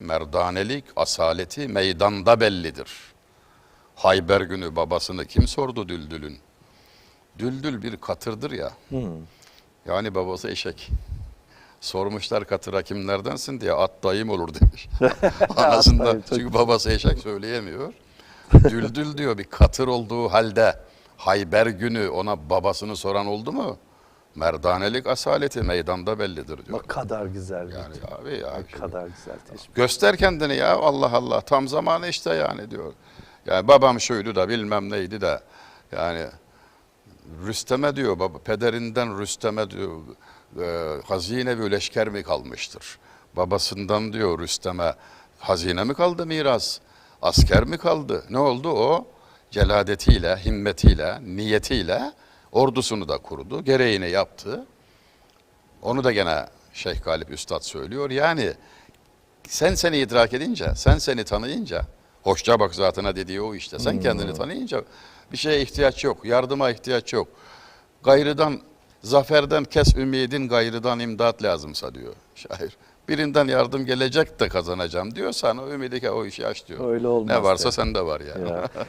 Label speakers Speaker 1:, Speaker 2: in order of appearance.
Speaker 1: Merdanelik, asaleti meydanda bellidir. Hayber günü babasını kim sordu Düldül'ün? Düldül bir katırdır ya. Yani babası eşek. Sormuşlar katıra kimlerdensin diye at dayım olur demiş. Anasında çünkü babası eşek söyleyemiyor. Düldül diyor bir katır olduğu halde Hayber günü ona babasını soran oldu mu? Merdanelik asaleti meydanda bellidir diyor.
Speaker 2: Ne kadar güzel.
Speaker 1: Yani abi ya. şimdi-
Speaker 2: kadar güzel. Teşekkür
Speaker 1: Göster kendini ya Allah Allah tam zamanı işte yani diyor. Yani babam şuydu da bilmem neydi de yani Rüstem'e diyor baba pederinden Rüstem'e diyor e, hazine bir leşker mi kalmıştır? Babasından diyor Rüstem'e hazine mi kaldı miras? Asker mi kaldı? Ne oldu o? Celadetiyle, himmetiyle, niyetiyle ordusunu da kurdu. Gereğini yaptı. Onu da gene Şeyh Galip Üstad söylüyor. Yani sen seni idrak edince, sen seni tanıyınca, hoşça bak zatına dediği o işte. Sen kendini tanıyınca bir şeye ihtiyaç yok, yardıma ihtiyaç yok. Gayrıdan, zaferden kes ümidin, gayrıdan imdat lazımsa diyor şair. Birinden yardım gelecek de kazanacağım diyorsan o ümidi o işi aç diyor.
Speaker 2: Öyle olmaz
Speaker 1: Ne varsa
Speaker 2: diyor.
Speaker 1: sende var yani.
Speaker 2: Ya.